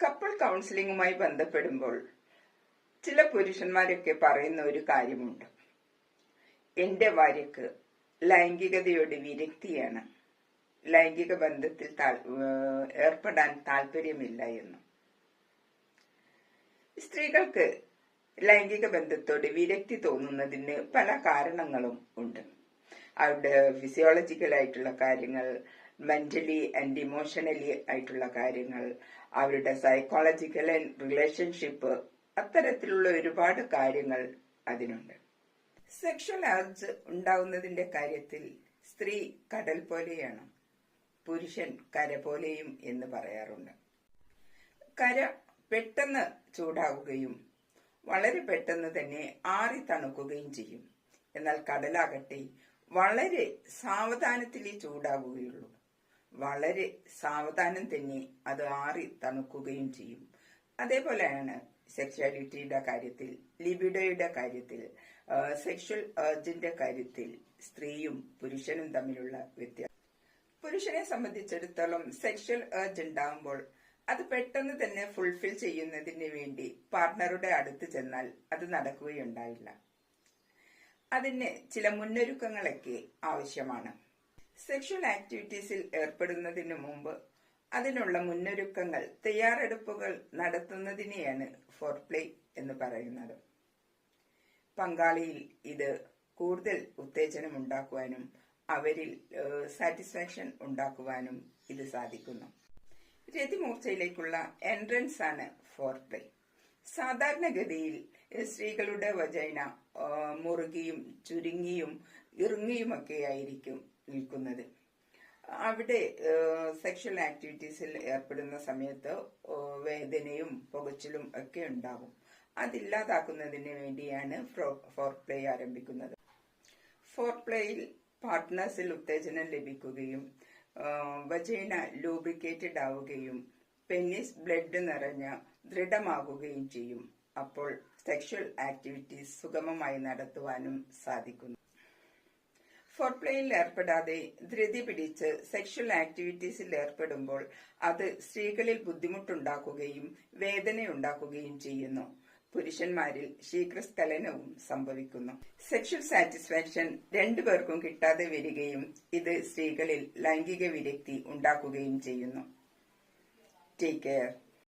Couple കൗൺസിലിങ്ങുമായി ബന്ധപ്പെടുമ്പോൾ ചില പുരുഷന്മാരൊക്കെ പറയുന്ന ഒരു കാര്യമുണ്ട്. എന്റെ ഭാര്യക്ക് ലൈംഗികതയോട് വിരക്തിയാണ് ലൈംഗിക ബന്ധത്തിൽ ഏർപ്പെടാൻ താല്പര്യമില്ല എന്ന്. സ്ത്രീകൾക്ക് ലൈംഗിക ബന്ധത്തോട് വിരക്തി തോന്നുന്നതിന് പല കാരണങ്ങളും ഉണ്ട്. അവരുടെ ഫിസിയോളജിക്കൽ ആയിട്ടുള്ള കാര്യങ്ങൾ മെന്റലി ആൻഡ് ഇമോഷണലി ആയിട്ടുള്ള കാര്യങ്ങൾ അവരുടെ സൈക്കോളജിക്കൽ ആൻഡ് റിലേഷൻഷിപ്പ് അത്തരത്തിലുള്ള ഒരുപാട് കാര്യങ്ങൾ അതിനുണ്ട്. സെക്ഷൽ ആർജ് ഉണ്ടാവുന്നതിന്റെ കാര്യത്തിൽ സ്ത്രീ കടൽ പോലെയാണ് പുരുഷൻ കര പോലെയും എന്ന് പറയാറുണ്ട്. കര പെട്ടെന്ന് ചൂടാവുകയും വളരെ പെട്ടെന്ന് തന്നെ ആറി തണുക്കുകയും ചെയ്യും. എന്നാൽ കടലാകട്ടെ വളരെ സാവധാനത്തിലേ ചൂടാവുകയുള്ളൂ. വളരെ സാവധാനം തന്നെ അത് ആറി തണുക്കുകയും ചെയ്യും. അതേപോലെയാണ് സെക്ഷുവാലിറ്റിയുടെ കാര്യത്തിൽ ലിബിഡോയുടെ കാര്യത്തിൽ സെക്ഷൽ ഏർജിന്റെ കാര്യത്തിൽ സ്ത്രീയും പുരുഷനും തമ്മിലുള്ള വ്യത്യാസം. പുരുഷനെ സംബന്ധിച്ചിടത്തോളം സെക്ഷൽ ഏർജ് ഉണ്ടാകുമ്പോൾ അത് പെട്ടെന്ന് തന്നെ ഫുൾഫിൽ ചെയ്യുന്നതിന് വേണ്ടി പാർട്ണറുടെ അടുത്ത് ചെന്നാൽ അത് നടക്കുകയുണ്ടാവില്ല അതിന് ചില മുന്നൊരുക്കങ്ങളൊക്കെ ആവശ്യമാണ്. സെക്ഷൽ ആക്ടിവിറ്റീസിൽ ഏർപ്പെടുന്നതിനു മുമ്പ് അതിനുള്ള മുന്നൊരുക്കങ്ങൾ തയ്യാറെടുപ്പുകൾ നടത്തുന്നതിനെയാണ് ഫോർപ്ലേ എന്ന് പറയുന്നത്. പങ്കാളിയിൽ ഇത് കൂടുതൽ ഉത്തേജനം ഉണ്ടാക്കുവാനും അവരിൽ സാറ്റിസ്ഫാക്ഷൻ ഉണ്ടാക്കുവാനും ഇത് സാധിക്കുന്നു. രതിമൂർച്ചയിലേക്കുള്ള എൻട്രൻസ് ആണ് ഫോർപ്ലേ സാധാരണഗതിയിൽ സ്ത്രീകളുടെ വജൈന മുറുകിയും ചുരുങ്ങിയും ഇറുങ്ങിയുമൊക്കെ ആയിരിക്കും നിൽക്കുന്നത്. അവിടെ സെക്ഷൽ ആക്ടിവിറ്റീസിൽ ഏർപ്പെടുന്ന സമയത്ത് വേദനയും പുകച്ചിലും ഒക്കെ ഉണ്ടാകും അതില്ലാതാക്കുന്നതിന് വേണ്ടിയാണ് ഫോർ പ്ലേ ആരംഭിക്കുന്നത്. ഫോർ പ്ലേയിൽ പാർട്ട്നേഴ്സിൽ ഉത്തേജനം ലഭിക്കുകയും വജൈന ലൂബ്രിക്കേറ്റഡ് ആവുകയും പെന്നിസ് ബ്ലഡ് നിറഞ്ഞ ദൃഢമാകുകയും ചെയ്യും. അപ്പോൾ സെക്ഷൽ ആക്ടിവിറ്റീസ് സുഗമമായി നടത്തുവാനും സാധിക്കുന്നു. ഫോർപ്ലേയിൽ ഏർപ്പെടാതെ ധൃതി പിടിച്ച് സെക്ഷൽ ആക്ടിവിറ്റീസിൽ ഏർപ്പെടുമ്പോൾ അത് സ്ത്രീകളിൽ ബുദ്ധിമുട്ടുണ്ടാക്കുകയും വേദനയുണ്ടാക്കുകയും ചെയ്യുന്നു. പുരുഷന്മാരിൽ ശീഘ്രസ്ഖലനവും സംഭവിക്കുന്നു. സെക്ഷൽ സാറ്റിസ്ഫാക്ഷൻ രണ്ടുപേർക്കും കിട്ടാതെ വരികയും ഇത് സ്ത്രീകളിൽ ലൈംഗിക വിരക്തി ഉണ്ടാക്കുകയും ചെയ്യുന്നു. Take care.